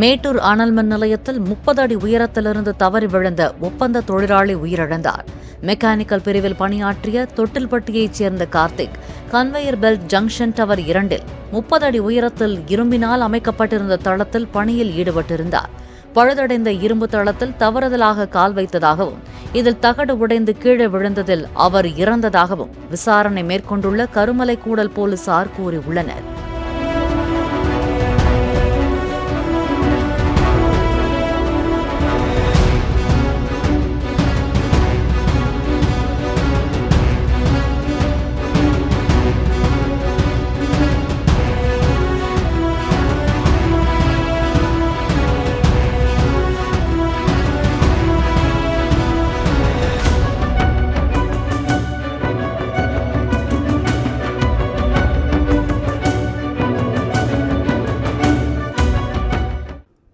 மேட்டூர் அனல் மின் நிலையத்தில் முப்பது அடி உயரத்திலிருந்து தவறி விழுந்த ஒப்பந்த தொழிலாளி உயிரிழந்தார். மெக்கானிக்கல் பிரிவில் பணியாற்றிய தொட்டில்பட்டியைச் சேர்ந்த Karthik conveyor belt junction tower இரண்டில் முப்பது அடி உயரத்தில் இரும்பினால் அமைக்கப்பட்டிருந்த தளத்தில் பணியில் ஈடுபட்டிருந்தார். பழுதடைந்த இரும்பு தளத்தில் தவறுதலாக கால் வைத்ததாகவும் இதில் தகடு உடைந்து கீழே விழுந்ததில் அவர் இறந்ததாகவும் விசாரணை மேற்கொண்டுள்ள கருமலை கூடல் போலீசார் கூறியுள்ளனர்.